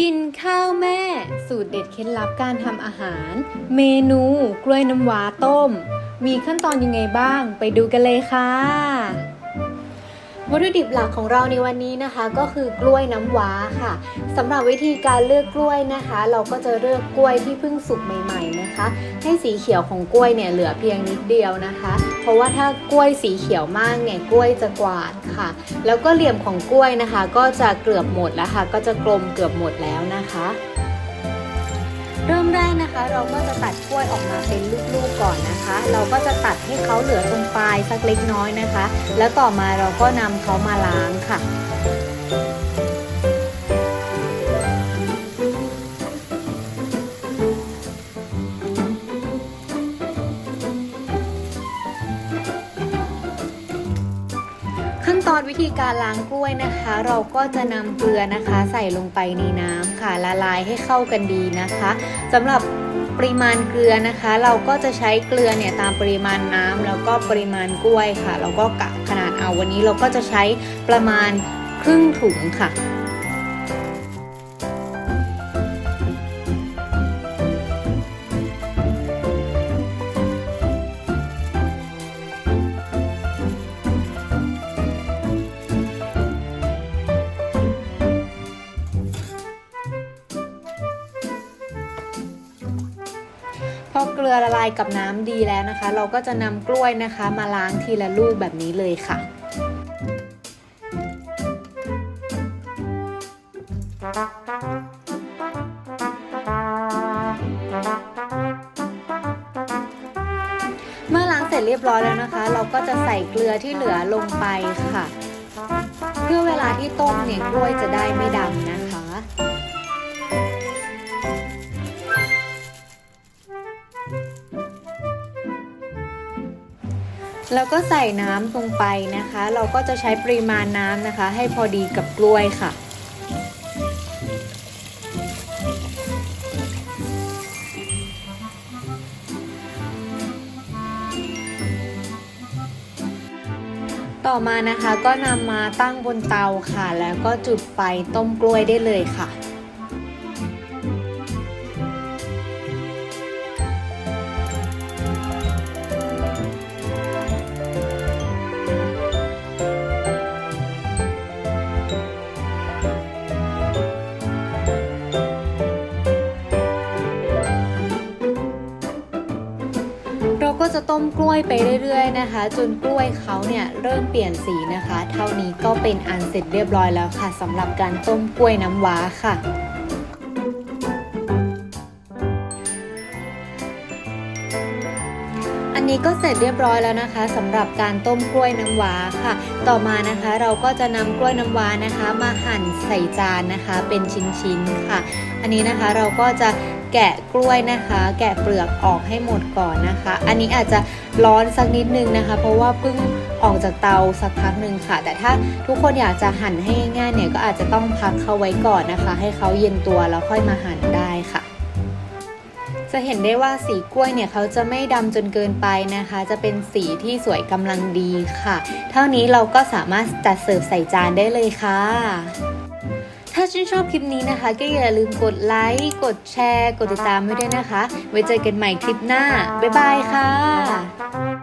กินข้าวแม่ สูตรเด็ดเคล็ดลับการทำอาหาร เมนูกล้วยน้ำว้าต้ม มีขั้นตอนยังไงบ้าง ไปดูกันเลยค่ะ วัตถุดิบหลักของเราในวันนี้นะคะก็คือกล้วยน้ำว้าค่ะสำหรับวิธีการเลือกกล้วยนะคะ เราก็จะเลือกกล้วยที่เพิ่งสุกใหม่ ๆนะคะ ให้สีเขียวของกล้วยเนี่ยเหลือเพียงนิดเดียวนะคะ เพราะว่าถ้ากล้วยสีเขียวมากเนี่ยกล้วยจะกวาดค่ะ แล้วก็เหลี่ยมของกล้วยนะคะ ก็จะเกือบหมดแล้วค่ะ ก็จะกลมเกือบหมดแล้วนะคะ เริ่มแรกนะคะ เราก็จะตัดกล้วยออกมาเป็นลูกๆก่อนนะคะ เราก็จะตัดให้เขาเหลือตรงปลายสักเล็กน้อยนะคะ แล้วต่อมาเราก็นำเขามาล้างค่ะ ขั้นตอนวิธีการล้างกล้วยนะคะ เราก็จะนำเกลือนะคะ ใส่ลงไปในน้ำค่ะละลายให้เข้ากันดีนะคะสำหรับปริมาณเกลือนะคะ เราก็จะใช้เกลือเนี่ยตามปริมาณน้ำแล้วก็ปริมาณกล้วยค่ะเราก็กะขนาดเอาวันนี้เราก็จะใช้ประมาณครึ่งถุงค่ะ พอเกลือละลายกับน้ำดีแล้วนะคะ เราก็จะนำกล้วยนะคะ มาล้างทีละลูกแบบนี้เลยค่ะเมื่อล้างเสร็จเรียบร้อยแล้วนะคะ เราก็จะใส่เกลือที่เหลือลงไปค่ะ เพื่อเวลาที่ต้มเนี่ยกล้วยจะได้ไม่ดำนะคะ แล้วก็ใส่น้ำลงไปนะคะ เราก็จะใช้ปริมาณน้ำนะคะ ให้พอดีกับกล้วยค่ะ ต่อมานะคะก็นำมาตั้งบนเตาค่ะ แล้วก็จุดไฟต้มกล้วยได้เลยค่ะ ก็จะต้มกล้วยไปเรื่อยๆนะคะ จนกล้วยเขาเนี่ยเริ่มเปลี่ยนสีนะคะ เท่านี้ก็เป็นอันเสร็จเรียบร้อยแล้วค่ะสำหรับการต้มกล้วยน้ำว้าค่ะ นนี้ก็เสร็จเรียบร้อยแล้วนะคะสำหรับการต้มกล้วยน้ำว้าค่ะ ต่อมานะคะเราก็จะนำกล้วยน้ำว้านะคะ มาหั่นใส่จานนะคะ เป็นชิ้นๆค่ะ อันนี้นะคะเราก็จะแกะกล้วยนะคะ แกะเปลือกออกให้หมดก่อนนะคะ อันนี้อาจจะร้อนสักนิดนึงนะคะ เพราะว่าเพิ่งออกจากเตาสักพักหนึ่งค่ะ แต่ถ้าทุกคนอยากจะหั่นให้ง่ายๆเนี่ยก็อาจจะต้องพักเขาไว้ก่อนนะคะ ให้เขาเย็นตัวแล้วค่อยมาหั่นได้ค่ะ จะเห็นได้ว่าสีกล้วยเนี่ยเขาจะไม่ดำจนเกินไปนะคะ จะเป็นสีที่สวยกำลังดีค่ะ เท่านี้เราก็สามารถจัดเสิร์ฟใส่จานได้เลยค่ะ ถ้าชื่นชอบคลิปนี้นะคะ ก็อย่าลืมกดไลค์กดแชร์ กดติดตามไว้ด้วยนะคะ ไว้เจอกันใหม่คลิปหน้า บ๊ายบายค่ะ